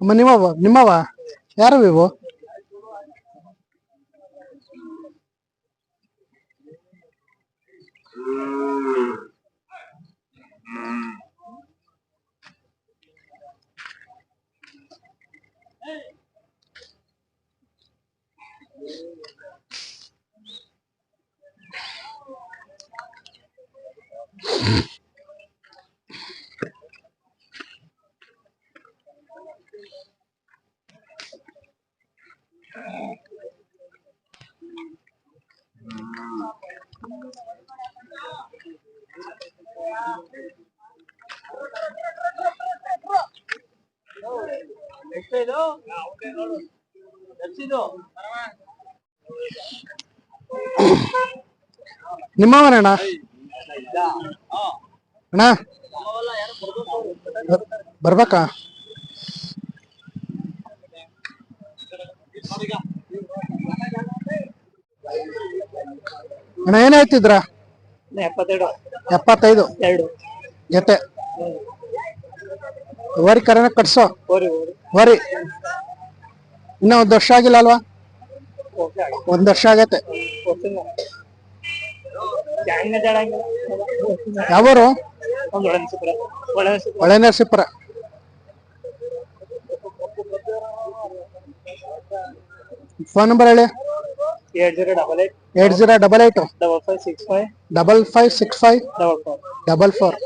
ಅಮ್ಮ ನಿಮ್ಮವ ನಿಮ್ಮವ ಯಾರು ಇವು ನಿಮ್ಮವನಣ್ಣ ಅಣ್ಣ ಅಣ್ಣ? ಬರ್ಬೇಕಾ? ಅಣ್ಣ ಏನ್ ಹೇಳ್ತಿದ್ರ ಎಪ್ಪತ್ತೆರಡು. ಎಪ್ಪತ್ತೈದು. ಎರಡು. ಜೊತೆ. ವರಿ ಕರೆನ ಕಟ್ಸೋ. ಓರಿ ವರಿ. ಇನ್ನ ಒಂದ್ ವರ್ಷ ಆಗಿಲ್ಲ ಅಲ್ವಾ? ಓಕೆ ಒಂದ್ ವರ್ಷ ಆಗತ್ತೆ. ಗೊತ್ತಿಲ್ಲ ಯಾವರು? ಒಂದು ಅನ್ಸುತ್ತೆ ಹೊಳೆ ನರಸೀಪುರ ಫೋನ್ ನಂಬರ್ ಹೇಳಿ. Eight zero double eight. Eight zero double eight. Double five six five. Double five six five. Double four. Double four.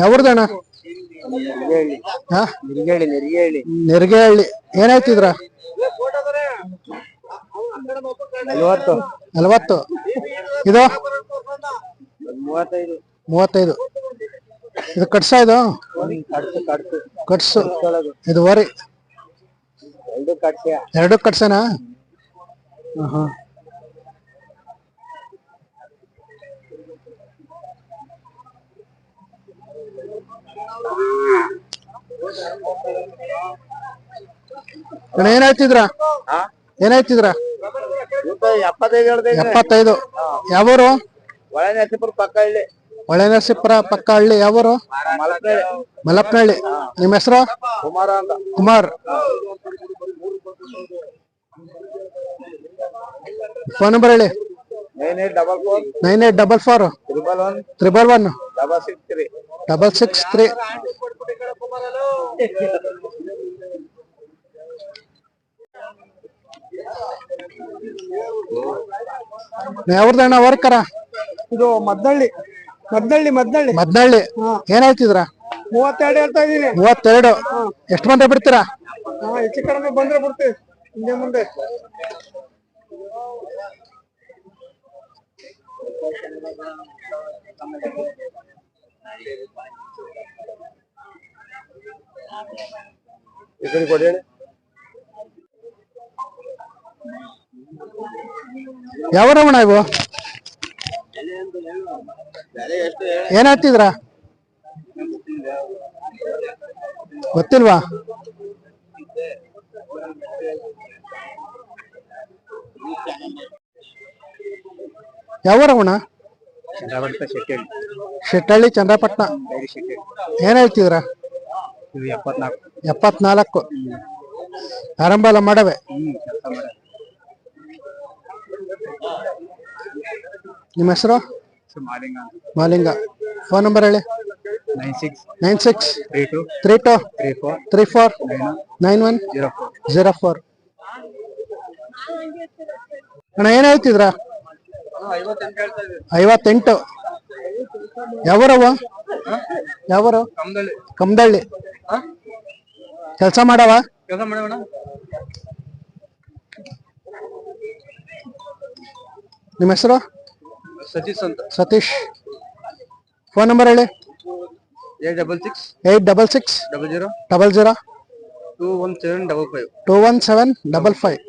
ಯಾವ್ದಣ್ಣ Nerigehalli. ಏನಾಯ್ತಿದ್ರ ನಲ್ವತ್ತು. ನಲವತ್ತು. ಇದು? ಮೂವತ್ತೈದು. ಮೂವತ್ತೈದು. ಇದು ಕಟ್ಸ ಇದು? ಕಟ್ಸು ಇದು ವರಿ. ಎರಡು ಕಟ್ಸನಾ? ಹಾ? ಏನಾಯ್ತಿದ್ರ? ಏನಾಯ್ತಿದ್ರ ಎಪ್ಪತ್ತೈದು ಎಪ್ಪತ್ತೈದು. ಯಾವೂರು? ಒಳ್ಳೆ ನರಸೀಪುರ ಪಕ್ಕ ಹಳ್ಳಿ. ಹೊಳೆ ನರಸೀಪುರ ಪಕ್ಕ ಹಳ್ಳಿ ಯಾವರು? ಮಲಪ್ನಹಳ್ಳಿ ನಿಮ್ಮ ಹೆಸರು? ಕುಮಾರ ಅಂತ. ಕುಮಾರ್. ಫೋನ್ ನಂಬರ್ ಹೇಳಿ. Nine eight double four. Nine eight double four. Triple one. Triple one. Double six three. Double six three. ಯಾವ್ದಣ್ಣ ವರ್ಕರ ಇದು ಮದ್ದಳ್ಳಿ ಮದ್ದಳ್ಳಿ ಮದ್ದಳ್ಳಿ. ಮದ್ನಳ್ಳಿ ಹೇಳ್ತಿದ್ರ ಮೂವತ್ತೆರಡು ಹೇಳ್ತಾ ಇದೀನಿ ಮೂವತ್ತೆರಡು. ಎಷ್ಟು ಮಂದಿ ಬಿಡ್ತೀರಾ? ಹಾ ಹೆಚ್ಚು ಕಡಿಮೆ ಬಂದ್ರೆ ಬಿಡ್ತೀವಿ ಹಿಂದೆ ಮುಂದೆ. ಕೊಡಿ ಹೇಳಿ ಯಾವ ರಮಣ ಇವು? ಏನಾಗ್ತಿದ್ರ? ಗೊತ್ತಿಲ್ವಾ? ಯಾವ ರಮಣ ಶೆಟ್ಟಿ ಶೆಟ್ಟಳ್ಳಿ ಚಂದ್ರಪಟ್ಟಣ ಏನ್ ಹೇಳ್ತಿದ್ರ? ಎಪ್ಪತ್ನಾಲ್ಕು. ಆರಂಭ ಎಲ್ಲ ಮಾಡವೆ? ನಿಮ್ಮ ಹೆಸರು? ಮಾಲಿಂಗ. ಫೋನ್ ನಂಬರ್ ಹೇಳಿ. Nine six nine six three two three two three four three four nine one zero four zero four ಅಣ್ಣ ಏನ್ ಹೇಳ್ತಿದ್ರ? ಐವತ್ತೆಂಟು. ಯಾವರವ ಯಾವರು? ಕಮದಳ್ಳಿ. ಕಮ್ದಳ್ಳಿ. ಕೆಲಸ ಮಾಡವ? ನಿಮ್ಮ ಹೆಸರು? ಸತೀಶ್ ಅಂತ. ಸತೀಶ್. ಫೋನ್ ನಂಬರ್ ಹೇಳಿ. Eight double six. Eight double six. Double zero. Double zero. Two one seven double five. Two one seven double five.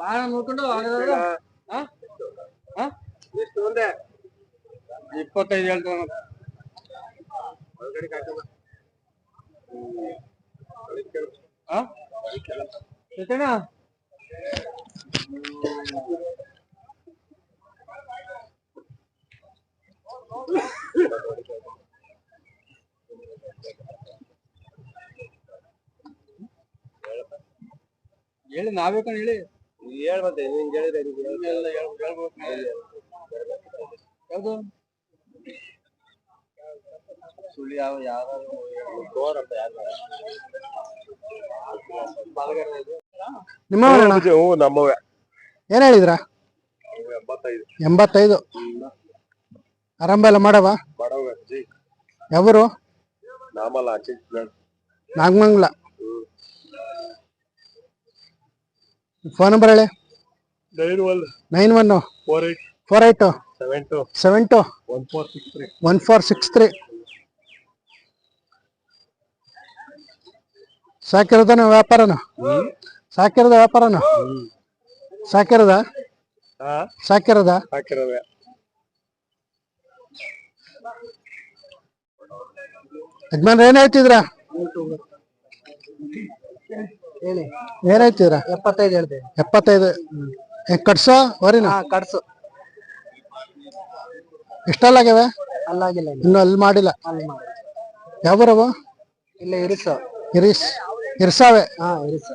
ಬಾಳ ನೋಡ್ಕೊಂಡು ಇಪ್ಪತ್ತೈದು ಹೇಳ್ತಾವ ಹಾ ಹೇಳಿ ನಾವೇ ಕಣ ಹೇಳಿ. ಹೇಳ್ಬಂತೆ ನಿಂಗೆ ಹೇಳಿದ್ರೆ ಹೇಳ್ಬೇಕು. ಯಾವ್ದು? ಸುಳ್ಳು ಯಾವ ಯಾರು ಗೋರ್ ಅಂತ ನಿಮ್ಮ ಹ್ಞೂ ನಮ್ಮವೇ ಏನ್ ಹೇಳಿದ್ರ? ಎಂಬತ್ತೈದು. ಎಂಬತ್ತೈದು? ಆರಂಭ ಎಲ್ಲ ಮಾಡವ ಬಡವ ಜಿ ಯಾವರು? ನಾಮಲ್ಲ ಚಿಕ್ಕ ನಾಗಮಂಗ್ಲ. ಫೋನ್ ನಂಬರ್ ಹೇಳಿ. Nine one. Nine one. Four eight. Four eight. Seven two. Seven two. One four six three. One four six three. ಸಾಕಿರೋದನ ವ್ಯಾಪಾರನ? ಸಾಕಿರೋದ ವ್ಯಾಪಾರನ? ಸಾಕಿರೋದ? ಸಾಕಿರದ? ಸಾಕಿರೋದ. ಯಜಮಾನ್ರ ಏನಾಯ್ತಿದ್ರ? ಹೇಳ್ತಿದ್ರ ಏನ್ ಹೇಳ್ತಿದ್ರ ಎಪ್ಪತ್ತೈದು ಹೇಳ್ದೆ. ಎಪ್ಪತ್ತೈದು. ಕಟ್ಸೋ ವರಿನ ಕಟ್ಸು. ಎಷ್ಟಲ್ಲಾಗ್ಯಾವ? ಅಲ್ಲಾಗಿಲ್ಲ ಇನ್ನು. ಅಲ್ಲಿ ಮಾಡಿಲ್ಲ. ಅಲ್ಲಿ ಮಾಡಿ ಯಾವರವು ಇಲ್ಲ ಇರಿಸು. ಇರಿಸ್. ಇರ್ಸಾವೆ. ಹಾ ಇರಿಸು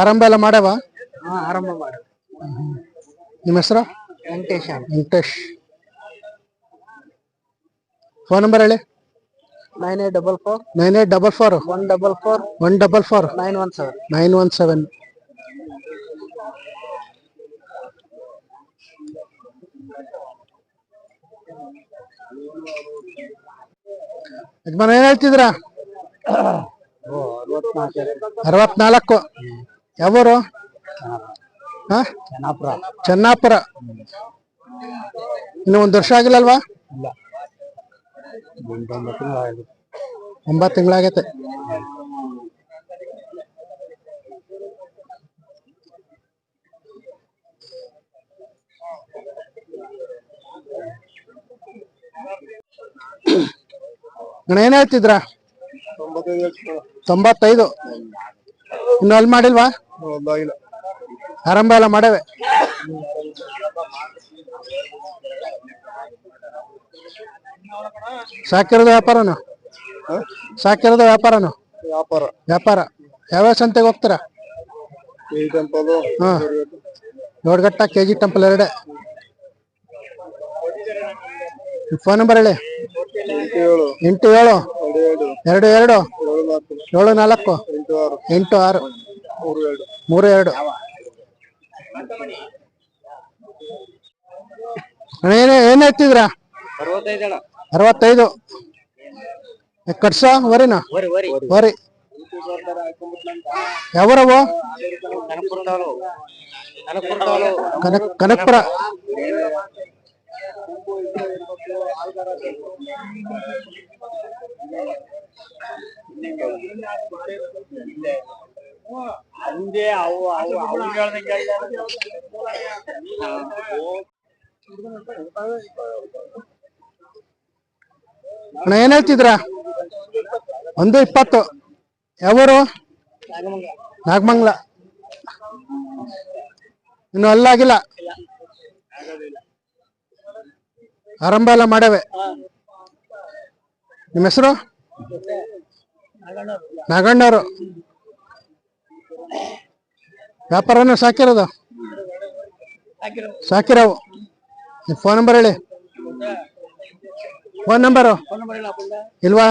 ಆರಂಭ ಎಲ್ಲ ಮಾಡ್ಯಾವ ಹಾ ಆರಂಭ ಮಾಡು. ನಿಮ್ಮ ಹೆಸರು? ವೆಂಕಟೇಶ ವೆಂಕಟೇಶ್. ಫೋನ್ ನಂಬರ್ ಹೇಳಿ. Nine eight double four. Nine eight double four. One double four. One double four. Nine one seven. Nine one seven. ಯಜಮಾನ ಏನ್ ಹೇಳ್ತಿದ್ರ ಅರವತ್ನಾಲ್ಕು. ಯಾವೂರು? ಚೆನ್ನಾಪುರ. ಇನ್ನು ಒಂದು ವರ್ಷ ಆಗಿಲ್ಲಲ್ವಾ? ಒಂಬತ್ತು ತಿಂಗಳಾಗೈತೆ. ಏನ್ ಹೇಳ್ತಿದ್ರ? ತೊಂಬತ್ತೈದು. ಇನ್ನು ಅಲ್ಲಿ ಮಾಡಿಲ್ವಾ? ಆರಂಭ ಎಲ್ಲ ಮಾಡವೆ. ಸಾಕಿರೋದು ವ್ಯಾಪಾರನು? ಸಾಕಿರೋದು ವ್ಯಾಪಾರನು? ವ್ಯಾಪಾರ. ವ್ಯಾಪಾರ. ಯಾವ್ಯಾವ ಸಂತೆಗೆ ಹೋಗ್ತೀರಾ? ಹಾ. ಏಳ್ಗಟ್ಟ ಕೆ ಜಿ ಟೆಂಪಲ್ ಎರಡೇ. ಫೋನ್ ನಂಬರ್ ಹೇಳಿ. ಎಂಟು ಏಳು. ಎರಡು ಎರಡು. ಏಳು, ನಾಲ್ಕು. ಎಂಟು, ಆರು. ಮೂರು, ಎರಡು. ಏನ್ ಏನ್ ಅಣ್ಣ ಅರವತ್ತೈದು. ಕಟ್ಸೋ ವರಿನ ವರಿ ವರಿ ವರಿ ಯಾವರವು ಕನಕ್ಪುರ. ಹಂಗೆ ಅವು ಅವು ಅವ್ರು ಹೇಳ್ದಂಗೆ ಅಣ್ಣ ಏನ್ ಹೇಳ್ತಿದ್ರ? ಒಂದು ಇಪ್ಪತ್ತು. ಯಾವರು? ನಾಗಮಂಗ್ಲ. ಇನ್ನು ಅಲ್ಲಾಗಿಲ್ಲ ಆರಂಭ ಎಲ್ಲ ಮಾಡವೆ. ನಿಮ್ಮ ಹೆಸರು? ನಾಗಣ್ಣವರು ವ್ಯಾಪಾರನ ಸಾಕಿರೋದು? ಸಾಕಿರವು. ಫೋನ್ ನಂಬರ್ ಹೇಳಿ. ಫೋನ್ ನಂಬರು ಇಲ್ವಾ?